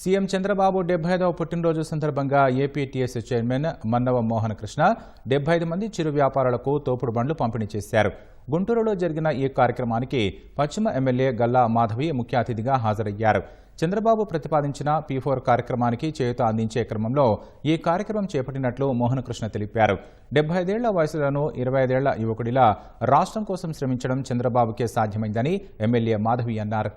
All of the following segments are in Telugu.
సీఎం చంద్రబాబు డెబ్బై ఐదవ పుట్టినరోజు సందర్భంగా ఏపీటీఎస్ చైర్మన్ మన్నవ మోహన్ కృష్ణ డెబ్బై ఐదు మంది చిరు వ్యాపారులకు తోపుడు బండ్లు పంపిణీ చేశారు. గుంటూరులో జరిగిన ఈ కార్యక్రమానికి పశ్చిమ ఎమ్మెల్యే గల్లా మాధవి ముఖ్య అతిథిగా హాజరయ్యారు. చంద్రబాబు ప్రతిపాదించిన పీ ఫోర్ కార్యక్రమానికి చేయుత అందించే క్రమంలో ఈ కార్యక్రమం చేపట్టినట్లు మోహన్ కృష్ణ తెలిపారు. డెబ్బై ఐదేళ్ళ వయసులను ఇరవై ఐదేళ్ళ యువకుడిలా రాష్ట్రం కోసం శ్రమించడం చంద్రబాబుకే సాధ్యమైందని ఎమ్మెల్యే మాధవి అన్నారు.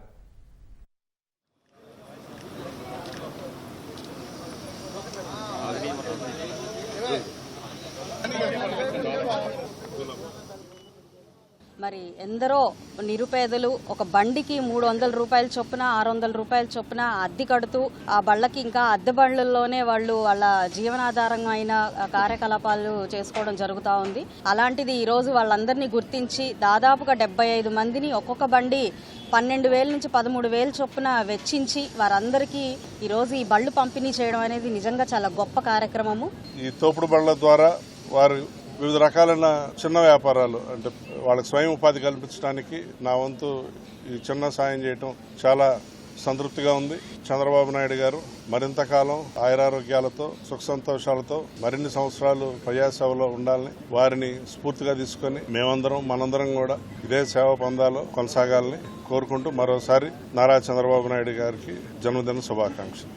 మరి ఎందరో నిరుపేదలు ఒక బండికి మూడు వందల రూపాయల చొప్పున ఆరు వందల రూపాయల చొప్పున అద్దె కడుతూ ఆ బళ్ళకి ఇంకా అద్దె బండ్లలోనే వాళ్ళు వాళ్ళ జీవనాధారమైన కార్యకలాపాలు చేసుకోవడం జరుగుతూ ఉంది. అలాంటిది ఈరోజు వాళ్ళందరినీ గుర్తించి దాదాపుగా డెబ్బై ఐదు మందిని ఒక్కొక్క బండి పన్నెండు వేల నుంచి పదమూడు వేల చొప్పున వెచ్చించి వారందరికీ ఈరోజు ఈ బళ్ళు పంపిణీ చేయడం అనేది నిజంగా చాలా గొప్ప కార్యక్రమము. ఈ తోపుడు బళ్ళ ద్వారా వారు వివిధ రకాలైన చిన్న వ్యాపారాలు అంటే వాళ్ళకి స్వయం ఉపాధి కల్పించడానికి నా వంతు ఈ చిన్న సాయం చేయటం చాలా సంతృప్తిగా ఉంది. చంద్రబాబు నాయుడు గారు మరింత కాలం ఆయురారోగ్యాలతో సుఖ సంతోషాలతో మరిన్ని సంవత్సరాలు ప్రజాసేవలో ఉండాలని వారిని స్ఫూర్తిగా తీసుకొని మేమందరం మనందరం కూడా ఇదే సేవ పొందాలో కొనసాగాలని కోరుకుంటూ మరోసారి నారా చంద్రబాబు నాయుడు గారికి జన్మదిన శుభాకాంక్షలు.